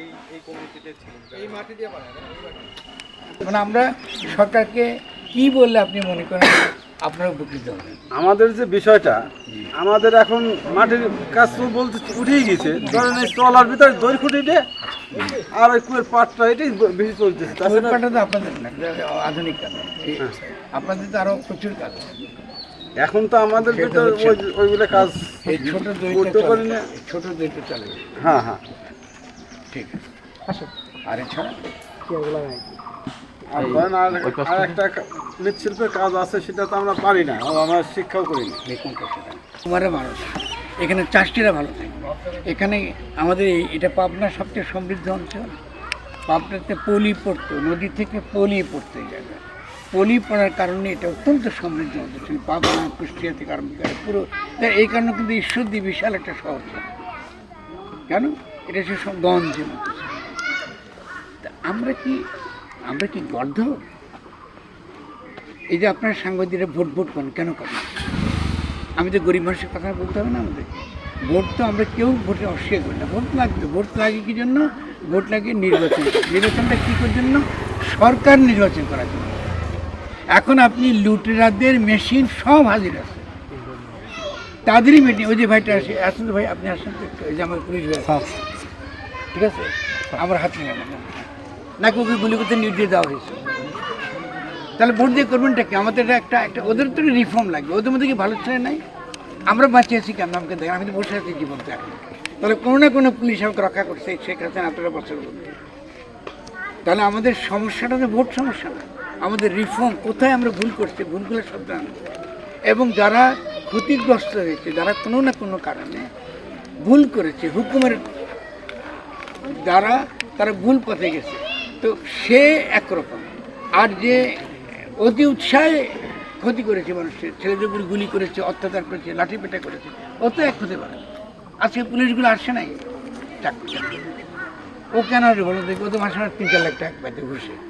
এই এই কমিটিতে ছিলেন এই মাটি দিয়ে বানায় না, এই মাটি। মানে আমরা সরকারকে কি বললে আপনি মনে করেন আপনারা উপকৃত হবেন? আমাদের যে বিষয়টা আমাদের এখন মাটির কাজ তো বলতে উঠেই গেছে। ধরেন এই টলার ভিতরে দই খুঁটিতে আর ওই কুয়ের পাটটা এটাই বেশি চলতেছে। আপনাদের না আধুনিক কাজ। আপনাদের তো আরও প্রচুর কাজ। এখন তো আমাদের ওই- ওইগুলো কাজ ছোট দইটা করতে না। ছোট দইটা চলে। হ্যাঁ হ্যাঁ। ঠিক আছে। আর এছাড়া? আর ধরেন আর আর একটা মৃৎশিল্পের কাজ আছে সেটা তো আমরা পারি না। আমরা শিক্ষাও করি না। এখানে চাষটিরা ভালো থাকে। এখানে আমাদের এই এটা পাবনা সবচেয়ে সমৃদ্ধ অঞ্চল। পাবনাতে পলি পড়তো নদী থেকে পলি পড়তো এই জায়গায়। পলি পড়ার কারণে এটা অত্যন্ত সমৃদ্ধ অঞ্চল ছিল পাবনা, কুষ্টিয়া থেকে আরম্ভ করে পুরো এই কারণে কিন্তু ঈশ্বর ঈশ্বরদী বিশাল একটা শহর ছিল। কেন? এটা সে সব গঞ্জের মতো আমরা কি আমরা কি গর্ধ এই যে আপনার সাংবাদিকরা ভোট ভোট করেন, কেন করেন? আমি তো গরিব মানুষের কথা বলতে হবে না আমাদের। ভোট তো আমরা কেউ ভোটে অস্বীকার করি না। ভোট লাগবে, ভোট লাগে কি জন্য? ভোট লাগে নির্বাচন। নির্বাচনটা কী করার জন্য? সরকার নির্বাচন করার জন্য। এখন আপনি লুটেরাদের মেশিন সব হাজির আছে। তাদেরই মিটিং ওই যে ভাইটা আসে আসুন ভাই আপনি আসুন যে আমার পুলিশ ভাই ঠিক আছে? আমার হাত নিয়ে নেন। নাকি ওকে গুলি করতে নির্দেশ দেওয়া হয়েছে? তাহলে ভোট দিয়ে করবেনটা কি? আমাদের এটা একটা একটা ওদের তো রিফর্ম লাগবে ওদের মধ্যে কি ভালো ছেলে নাই? আমরা বাঁচিয়েছি কেন? আমাকে দেখেন আমি তো বসে আছি জীবন এখন। তাহলে কোনো না কোনো পুলিশ আমাকে রক্ষা করছে শেখ হাসিনা এতটা বছর তাহলে আমাদের সমস্যাটা তো ভোট সমস্যা না। আমাদের রিফর্ম কোথায় আমরা ভুল করছি, ভুলগুলো সব জানা। এবং যারা ক্ষতিগ্রস্ত হয়েছে, যারা কোনো না কোনো কারণে ভুল করেছে, হুকুমের যারা তারা ভুল পথে গেছে। তো সে একরকম। আর যে অতি উৎসাহে ক্ষতি করেছে মানুষের ছেলেদের উপর গুলি করেছে, অত্যাচার করেছে লাঠি পেটা করেছে অত এক হতে পারে। আজকে পুলিশগুলো আসছে নাই চাকরি। ও কেন বলো দেখি ও তো মাসে মাসে তিন চার লাখ টাকা পাইতে ঘুষে।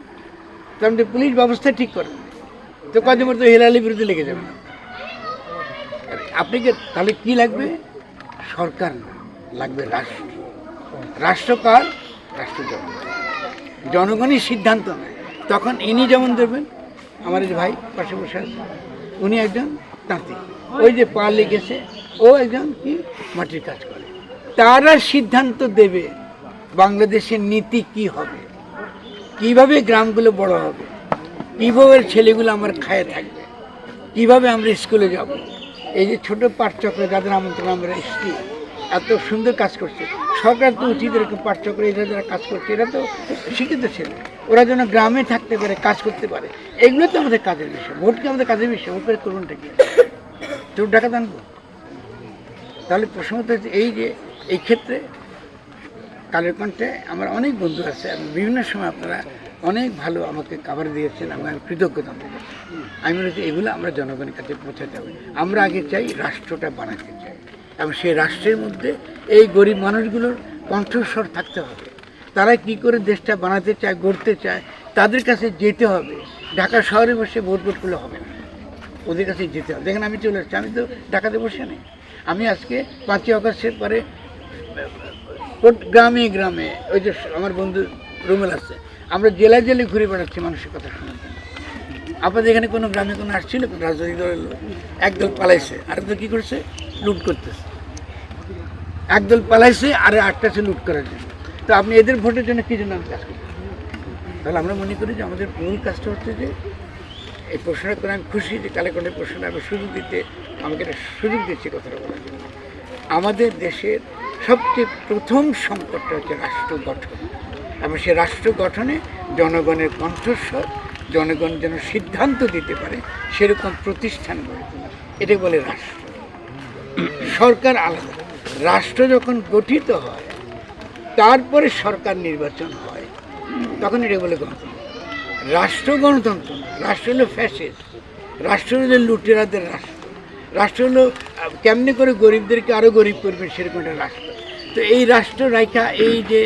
তো পুলিশ ব্যবস্থা ঠিক করেন তো কদিন পর তো হেলালির বিরুদ্ধে লেগে যাবে। আপনি কি তাহলে কি লাগবে? সরকার না, লাগবে রাষ্ট্র। রাষ্ট্রকার রাষ্ট্র জনগণ। জনগণই সিদ্ধান্ত নেয়। তখন ইনি যেমন দেবেন, আমার যে ভাই পাশে বসে আছে, উনি একজন তাঁতি ওই যে পা লেগেছে, ও একজন কি? মাটির কাজ করে। তারা সিদ্ধান্ত দেবে বাংলাদেশের নীতি কি হবে। কীভাবে গ্রামগুলো বড় হবে? কীভাবে ছেলেগুলো আমার খায়ে থাকবে? কীভাবে আমরা স্কুলে যাব? এই যে ছোট পাঠচক্র যাদের আমন্ত্রণ আমরা এসেছি, এত সুন্দর কাজ করছে। সরকার তো উচিত এরকম পাঠচক্র, এরা যারা কাজ করছে, এরা তো শিক্ষিত ছেলে। ওরা যেন গ্রামে থাকতে পারে, কাজ করতে পারে। এগুলো তো আমাদের কাজের বিষয়। ভোটকে আমাদের কাজের বিষয়? করে করুনটা কি? চোর ডাকাত আনব? তাহলে হচ্ছে এই যে, এই ক্ষেত্রে কালের কণ্ঠে আমার অনেক বন্ধু আছে এবং বিভিন্ন সময় আপনারা অনেক ভালো আমাকে কাভার দিয়েছেন আমার কৃতজ্ঞতা আমি মনে হচ্ছে এগুলো আমরা জনগণের কাছে পৌঁছাতে হবে। আমরা আগে চাই রাষ্ট্রটা বানাতে চাই এবং সেই রাষ্ট্রের মধ্যে এই গরিব মানুষগুলোর কণ্ঠস্বর থাকতে হবে। তারা কি করে দেশটা বানাতে চায়, গড়তে চায়, তাদের কাছে যেতে হবে। ঢাকা শহরে বসে ভোট ভোট করলে হবে না। ওদের কাছে যেতে হবে। দেখেন আমি চলে আসছি। আমি তো ঢাকাতে বসে নেই। আমি আজকে পাঁচই অগস্টের পরে গ্রামে গ্রামে। ওই যে আমার বন্ধু রুমেল আছে। আমরা জেলায় জেলায় ঘুরে বেড়াচ্ছি মানুষের কথা শোনার জন্য। আপনাদের এখানে কোনো গ্রামে কোনো আসছিল? রাজনৈতিক দলের লোক? একদল পালাইছে আরেকদল কী করছে? লুট করতেছে। একদল পালাইছে, আর আটটা আছে লুট করার জন্য। তো আপনি এদের ভোটের জন্য কী জন্য আমি কাজ করছি তাহলে আমরা মনে করি যে আমাদের মূল কাজটা হচ্ছে যে, এই প্রশ্নটা করে আমি খুশি যে কালেকণ্ডের প্রশ্নটা আমি সুযোগ দিতে, আমাকে একটা সুযোগ দিচ্ছি কথাটা বলার জন্য। আমাদের দেশের সবচেয়ে প্রথম সংকটটা হচ্ছে রাষ্ট্র গঠন। এবং সে রাষ্ট্র গঠনে জনগণের কণ্ঠস্বর, জনগণ যেন সিদ্ধান্ত দিতে পারে, সেরকম প্রতিষ্ঠান গড়ে তোলা। এটাই বলে রাষ্ট্র। সরকার আলাদা। রাষ্ট্র যখন গঠিত হয়, তারপরে সরকার নির্বাচন হয়, তখন এটা বলে গণতন্ত্র। রাষ্ট্র গণতন্ত্র রাষ্ট্র হলো ফ্যাসিস রাষ্ট্র হলো লুটেরাদের রাষ্ট্র। রাষ্ট্র হলো কেমনি করে গরিবদেরকে আরও গরিব করবে, সেরকম একটা রাষ্ট্র। তো এই রাষ্ট্র রাইখা, এই যে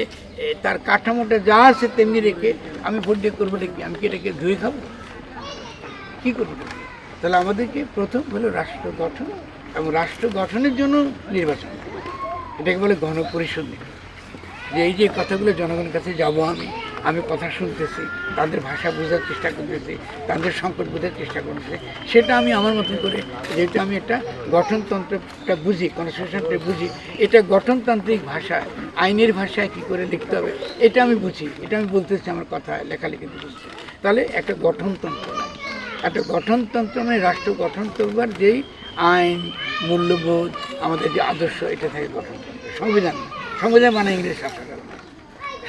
তার কাঠামোটা যা আছে তেমনি রেখে আমি ভোট করব রেখে আমি কি এটাকে ধুয়ে খাব? কী করব? তাহলে আমাদেরকে প্রথম হলো রাষ্ট্র গঠন এবং রাষ্ট্র গঠনের জন্য নির্বাচন। এটাকে বলে গণপরিষদ যে এই যে কথাগুলো জনগণের কাছে যাব আমি আমি কথা শুনতেছি, তাদের ভাষা বোঝার চেষ্টা করতেছি, তাদের সংকট বোঝার চেষ্টা করতেছি। সেটা আমি আমার মতন করে, যেহেতু আমি একটা গঠনতন্ত্রটা বুঝি কনস্টিটিউশনটা বুঝি, এটা গঠনতান্ত্রিক ভাষা, আইনের ভাষায় কী করে লিখতে হবে, এটা আমি বুঝি, এটা আমি বলতেছি আমার কথা লেখালেখিতে বুঝছি। তাহলে একটা গঠনতন্ত্র একটা গঠনতন্ত্র মানে রাষ্ট্র গঠন করবার যেই আইন, মূল্যবোধ, আমাদের যে আদর্শ, এটা থাকে গঠনতন্ত্র। সংবিধান সংবিধান মানে ইংরেজ শাসক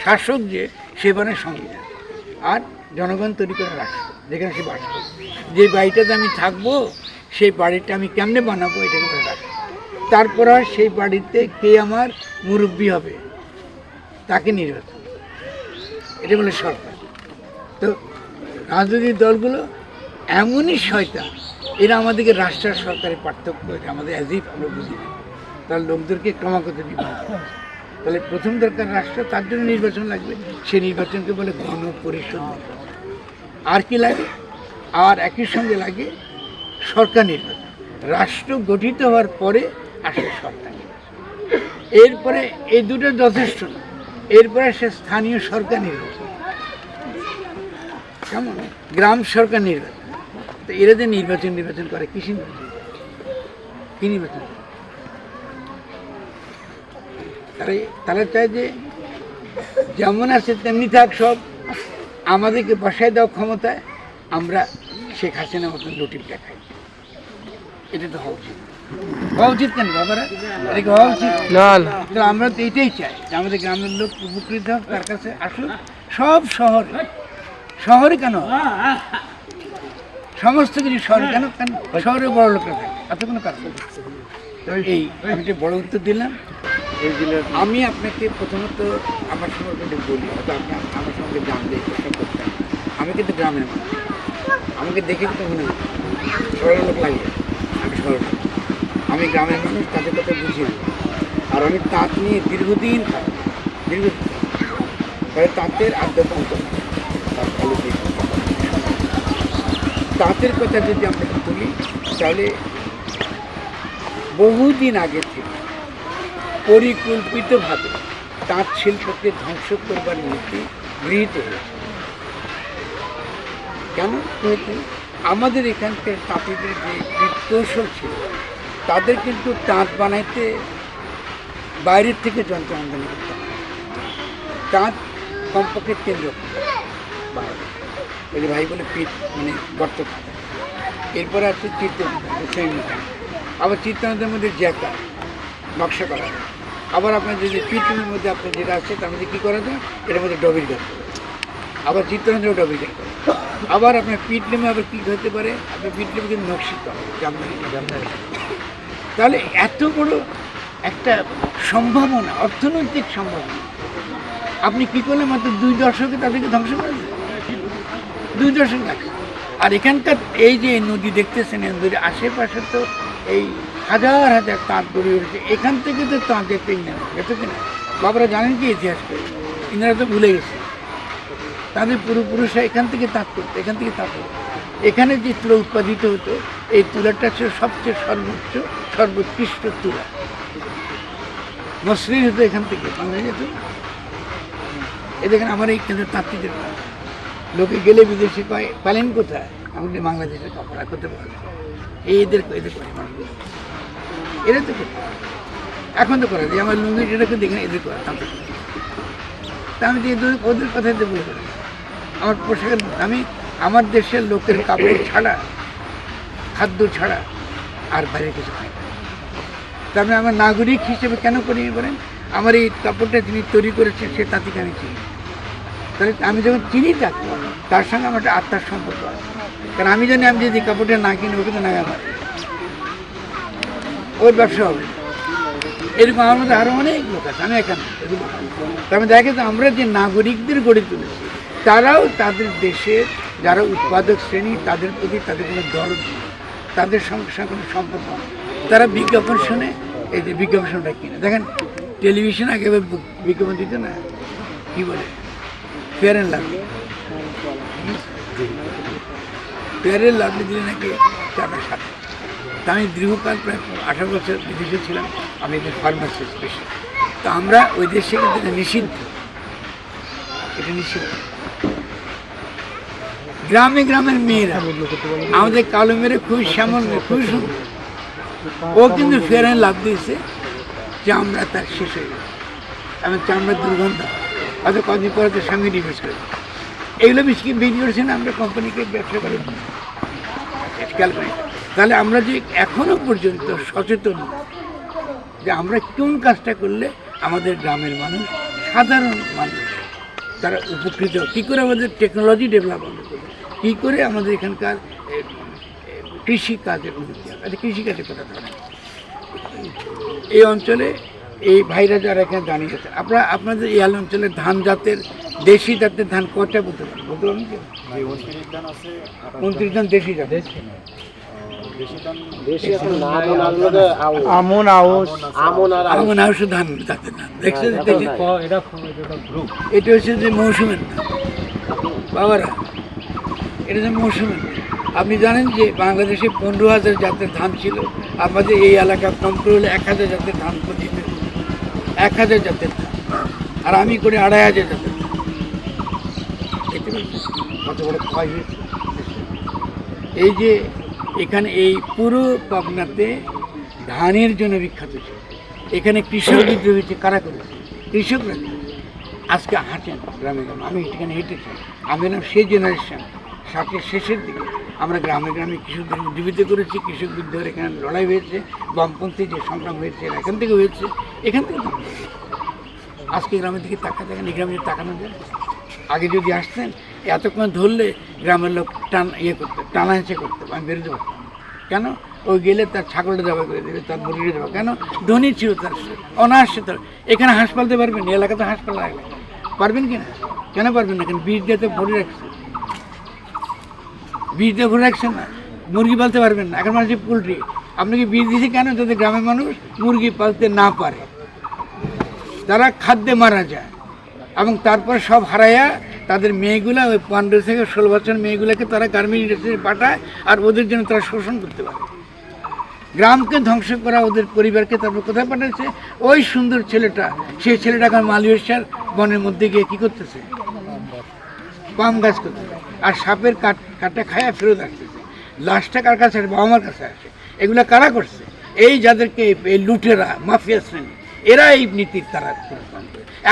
শাসক যে সে মানে সংবিধান আর জনগণ তৈরি করে রাষ্ট্র যেখানে সে বাস যে বাড়িটাতে আমি থাকব, সেই বাড়িটা আমি কেমনে বানাবো এটা কিন্তু রাষ্ট্র তারপর আর সেই বাড়িতে কে আমার মুরব্বী হবে, তাকে নির্বাচন এটা বলে সরকার। তো রাজনৈতিক দলগুলো এমনই শয়তান, এরা আমাদেরকে রাষ্ট্রার সরকারের পার্থক্য আমাদের অ্যাজিভ আমরা বুঝি তার লোকদেরকে ক্রমাগত বিভাগ তাহলে প্রথম দরকার রাষ্ট্র, তার জন্য নির্বাচন লাগবে। সেই নির্বাচনকে বলে গণপরিষদ। নির্বাচন। আর কি লাগে? আর একই সঙ্গে লাগে সরকার নির্বাচন। রাষ্ট্র গঠিত হওয়ার পরে আসে সরকার এরপরে এই দুটো যথেষ্ট না। এরপরে সে স্থানীয় সরকার নির্বাচন। কেমন? গ্রাম সরকার নির্বাচন। তো এরা যে নির্বাচন নির্বাচন করে কৃষি নির্বাচন? কি নির্বাচন? করে? তারা চায় যে যেমন আছে তেমনি থাক সব। আমাদেরকে বসায় দাও ক্ষমতায় আমরা শেখ হাসিনার মতন লুটিপটা দেখাই। এটা তো হওয়া উচিত। হওয়া উচিত কেন বাবারা? এটা কি হওয়া উচিত? তো আমরা তো এটাই চাই যে আমাদের গ্রামের লোক উপকৃত হোক তার কাছে আসুক। সব শহরে। শহরে কেন? সমস্ত কিছু শহরে কেন? কেন শহরে বড় লোকরা থাকে। এত কোনো কাজ। এই আমি বড় উত্তর দিলাম। আমি আপনাকে প্রথমত আমার সম্পর্কে বলি, হয়তো আপনার আমার সঙ্গে জানলে চেষ্টা করতেন আমি কিন্তু গ্রামের মানুষ। আমাকে দেখে কিন্তু মনে হয় লোক লাগে, আমি শহরের আমি গ্রামের মানুষ, তাদের কথা বুঝি না আর আমি তাঁত নিয়ে দীর্ঘদিন দীর্ঘদিন ফলে তাঁতের আদ্যতা অন্তর ভালো দিক। তাঁতের কথা যদি আমরা বলি, তাহলে বহুদিন আগে থেকে পরিকল্পিতভাবে তাঁত শিল্পকে ধ্বংস করবার নীতি গৃহীত হয়েছে। কেন? কিন্তু আমাদের এখানকার তাঁতিদের যে কৌশল ছিল, তাদের কিন্তু তাঁত বানাইতে বাইরের থেকে যন্ত্র আমদানি করতে হয় তাঁত কমপক্ষে তিন রকম ওই ভাই বলে পিঠ মানে গর্ত এরপরে আছে চিত্রান্ত আবার চিত্রান্তের মধ্যে জ্যাকা, নকশা করা যায় আবার আপনার যদি পিটনের মধ্যে আপনার যেটা আছে, তার মধ্যে কী করা যায়? এটার মধ্যে ডবির গাছ আবার চিত্রান্তরেও ডবির গাছ আবার আপনার পিটলিমে আবার কী হতে পারে? আপনার পিটলিমে কিন্তু নকশি তাহলে এত বড় একটা সম্ভাবনা, অর্থনৈতিক সম্ভাবনা। আপনি কী করলে মাত্র দুই দশকে তাদেরকে ধ্বংস করে। দুই দশক আর এখানকার এই যে নদী দেখতেছেন এই নদীর আশেপাশে তো এই হাজার হাজার তাঁত গড়ে উঠেছে। এখান থেকে তো তাঁত যেতেই না যেত কিনা বাবারা জানেন কি ইতিহাস করে? ইনারা তো ভুলে গেছে। তাদের পূর্বপুরুষরা এখান থেকে তাঁত করতো, এখান থেকে তাঁত এখানে যে তুলা উৎপাদিত হতো, এই তুলাটা ছিল সবচেয়ে সর্বোচ্চ, সর্বোৎকৃষ্ট তুলা। মসলিন হতো এখান থেকে, বাংলাদেশে তো। এ দেখেন আমার এই কেন্দ্রের তাঁতিদের লোকে গেলে বিদেশে কয় পালেন কোথায়? আমাদের বাংলাদেশের কাপড় করতে পারে এদের এদের মানুষগুলো। এরা তো এখন তো করে যে আমার লুঙ্গি এটাকে দেখেন এদের করে তা আমি যে ওদের কথাই তো পারি আমার পোশাকের আমি আমার দেশের লোকের কাপড় ছাড়া, খাদ্য ছাড়া আর বাইরে কিছু খাই না। মানে আমার নাগরিক হিসেবে কেন করি বলেন? আমার এই কাপড়টা যিনি তৈরি করেছেন, সে তাঁতিকে আমি চিনি। তাহলে আমি যখন চিনি তাকে, তার সঙ্গে আমার একটা আত্মার সম্পর্ক আছে। কারণ আমি জানি আমি যদি কাপড়টা না কিনি ওকে তো নাগা মারে ওর ব্যবসা হবে। এরকম আমার মধ্যে আরও অনেক লোক আছে, আমি এখানে মধ্যে দেখে তো আমরা যে নাগরিকদের গড়ে তুলেছি, তারাও তাদের দেশে যারা উৎপাদক শ্রেণি, তাদের প্রতি তাদের কোনো দরদ। তাদের সঙ্গে কোনো সম্পর্ক। তারা বিজ্ঞাপন শুনে এই যে বিজ্ঞাপনটা কিনে। দেখেন, টেলিভিশন আগে বিজ্ঞাপন দিত না। কি বলে? Fair and Lovely. Fair and Lovely দিলে নাকি চারটা সাথে। তা আমি দীর্ঘকাল প্রায় আঠারো বছর বিদেশে ছিলাম, আমি একজন ফার্মাসিস্ট পেশা তো আমরা ওই দেশে কিন্তু এটা নিষিদ্ধ। এটা নিষিদ্ধ। গ্রামে গ্রামের মেয়েরা, আমাদের কালো মেয়েরা খুবই শ্যামল খুবই সুন্দর। ও কিন্তু ফেরে লাভ দিয়েছে যে আমরা তার শেষ হয়ে গেছে এবং চামড়ার দুর্গন্ধ। হয়তো কদিন পরে তো সঙ্গে ডিভোর্স করে। এগুলো বেশি না আমরা কোম্পানিকে ব্যবসা করে। খেয়াল করি তাহলে আমরা যে এখনও পর্যন্ত সচেতন যে আমরা কোন কাজটা করলে আমাদের গ্রামের মানুষ সাধারণ মানুষ তারা উপকৃত কী করে আমাদের টেকনোলজি ডেভেলপ করবে কী করে আমাদের এখানকার কৃষিকাজের উন্নতি হবে? আচ্ছা কৃষিকাজের কথা ধরেন। এই অঞ্চলে এই ভাইরা যারা এখানে দাঁড়িয়ে আছে আপনারা আপনাদের এই অঞ্চলে ধান জাতের দেশি জাতের ধান কটা বলতে পারেন বলতে পারবেন কি উনত্রিশ ধান দেশি জাত আমন আউস আমন আর আমার আউশ ধান দেখছেন এটা হচ্ছে যে মৌসুমের বাবারা এটা যে মৌসুমের আপনি জানেন যে বাংলাদেশে পনেরো হাজার জাতের ধান ছিল। আমাদের এই এলাকা কন্ট্রোল এক হাজার জাতের ধান প্রতিদিন এক হাজার জাতের ধান। আর আমি করে আড়াই হাজার জাতের ধান। দেখতে পেয়েছেন কত বড় ক্ষয় হয়েছে। এই যে এখানে এই পুরো পাবনাতে ধানের জন্য বিখ্যাত ছিল এখানে কৃষক বিদ্রোহ হয়েছে, কারা করেছে কৃষকরা। আজকে হাঁটেন গ্রামে গ্রামে, আমি এখানে হেঁটেছি। আমি এলাম সেই জেনারেশন ষাটের শেষের দিকে। আমরা গ্রামে গ্রামে কৃষকদের উজ্জীবিত করেছি, কৃষক বিদ্রোহের এখানে লড়াই হয়েছে, বামপন্থী যে সংগ্রাম হয়েছে এখান থেকে হয়েছে, এখান থেকে আজকে গ্রামের দিকে তাকা দেখেন এই গ্রামে তাকানো যায়। আগে যদি আসতেন এতক্ষণ ধরলে গ্রামের লোক টান ইয়ে করতে টানা হেঁচে করতে, আমি বেরোতে পারতাম কেন? ওই গেলে তার ছাগলটা দেওয়া করে দেবে, তার মুরগিটা দেওয়া কেন? ধনী ছিল তার, অনায়াসে তার। এখানে হাঁস পালতে পারবেন, এলাকাতে হাঁস পালা লাগবে। পারবেন কি না? কেন পারবেন না? কেন? বীজ দিয়ে তো ভরে রাখছে। বীজ দিয়ে ভরে রাখছেন না। মুরগি পালতে পারবেন না। এখন মানুষ পোলট্রি আপনি কি বীজ দিয়েছে কেন? যাতে গ্রামের মানুষ মুরগি পালতে না পারে। তারা খাদ্যে মারা যায়। এবং তারপর সব হারাইয়া তাদের মেয়েগুলা ওই পনেরো থেকে ষোলো বছর মেয়েগুলোকে তারা গার্মেন্ট ইন্ডাস্ট্রিতে পাঠায় আর ওদের জন্য তারা শোষণ করতে পারে। গ্রামকে ধ্বংস করা ওদের পরিবারকে তারপর কোথায় পাঠাচ্ছে? ওই সুন্দর ছেলেটা, সেই ছেলেটা এখন মালয়েশিয়ার বনের মধ্যে গিয়ে কী করতেছে? পাম গাছ করতেছে। আর সাপের কাট কাটা খায়া ফেরত আসতেছে। লাশটা কার কাছে আসে? বাবা মার কাছে আসে। এগুলো কারা করছে? এই যাদেরকে এই লুটেরা, মাফিয়া শ্রেণি, এরা এই নীতির তারা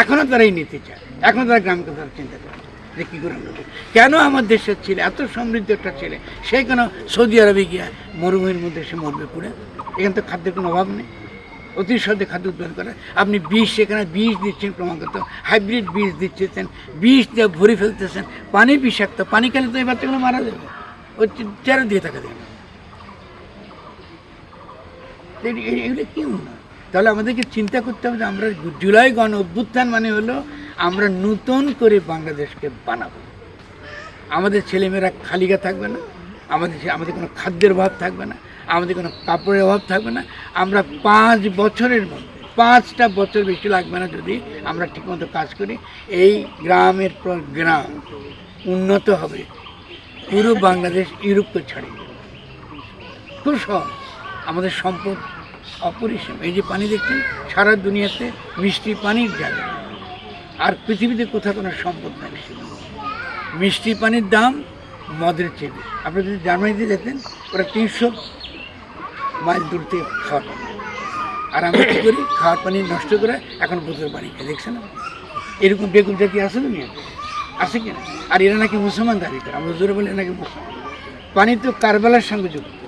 এখনও তারা এই নীতি চায়। এখনও তারা গ্রামকে তারা চিন্তা করে। যে কী করে কেন আমার দেশের ছেলে, এত সমৃদ্ধ একটা ছেলে? সে কেন সৌদি আরবে গিয়া মরুভূমির মধ্যে সে মরবে পুরে? এখানে তো খাদ্যের কোনো অভাব নেই। অতি সহজে খাদ্য উৎপাদন করে। আপনি বিষ, সেখানে বিষ দিচ্ছেন ক্রমাগত। হাইব্রিড বীজ দিচ্ছেন, বিষ দিয়ে ভরে ফেলতেছেন। পানি বিষাক্ত, পানি খেলে তো এই বাচ্চাগুলো মারা যাবে। ওই চেয়ারে দিয়ে থাকা দেবে এগুলো কি উন্নয়ন তাহলে আমাদেরকে চিন্তা করতে হবে যে আমরা জুলাই গণ অভ্যুত্থান মানে হলো আমরা নতুন করে বাংলাদেশকে বানাবো। আমাদের ছেলেমেয়েরা খালিগা থাকবে না, আমাদের আমাদের কোনো খাদ্যের অভাব থাকবে না, আমাদের কোনো কাপড়ের অভাব থাকবে না। আমরা পাঁচ বছরের মধ্যে, পাঁচটা বছর বেশি লাগবে না যদি আমরা ঠিকমতো কাজ করি। এই গ্রামের পর গ্রাম উন্নত হবে, পুরো বাংলাদেশ ইউরোপকে ছাড়িয়ে। খুব সহজ। আমাদের সম্পদ অপরিসীম। এই যে পানি দেখছেন, সারা দুনিয়াতে মিষ্টি পানির জায়গা। আর পৃথিবীতে কোথাও কোনো সম্পদ নাই মিষ্টি পানির। দাম মদের চেয়ে আপনি যদি জার্মানিতে যেতেন, ওরা তিনশো মাইল দূর থেকে খাওয়ার পানি। আর আমরা কী করি? খাওয়ার পানি নষ্ট করে এখন বোতল পানি খেয়ে দেখছেন? এরকম বেগুন জাতি আছে দুনিয়াতে আছে কিনা আর এরা নাকি মুসলমান দাবি করে আমরা জোরে বলি নাকি মুসলমান। পানি তো কারবালার সঙ্গে যুক্ত।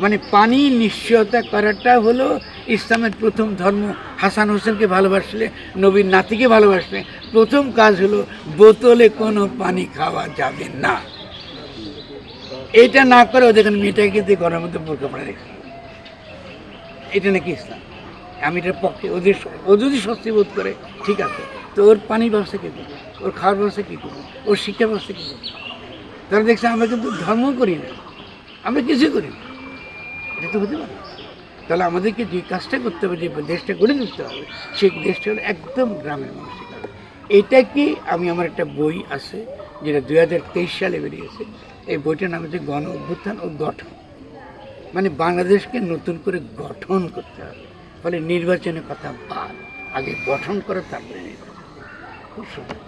মানে পানি নিশ্চয়তা করাটা হলো ইসলামের প্রথম ধর্ম। হাসান হোসেনকে ভালোবাসলে, নবীর নাতিকে ভালোবাসলে প্রথম কাজ হলো বোতলে কোনো পানি খাওয়া যাবে না। এটা না করে ওদের মেয়েটাকে দিয়ে ঘরের মধ্যে বোরকা পড়ে রেখে এটা নাকি ইসলাম? আমি এটার পক্ষে ওদের ও যদি স্বস্তি বোধ করে, ঠিক আছে। তো ওর পানির ব্যবস্থা কী করবে? ওর খাওয়ার ব্যবস্থা কী করবে? ওর শিক্ষা ব্যবস্থা কী করবে? তারা দেখছে আমরা কিন্তু ধর্ম করি না। আমরা কিছুই করি না। এটা তো হতে পারে। তাহলে আমাদেরকে যে কাজটা করতে হবে, যে দেশটা গড়ে তুলতে হবে, সেই দেশটা হলো একদম গ্রামের মানুষের কাজ এটা কি আমি আমার একটা বই আছে, যেটা দুই হাজার তেইশ সালে বেরিয়েছে। এই বইটার নাম হচ্ছে গণ অভ্যুত্থান ও গঠন। মানে বাংলাদেশকে নতুন করে গঠন করতে হবে। ফলে নির্বাচনের কথা বাদ, আগে গঠন করে তারপরে নির্বাচন। খুব সুন্দর।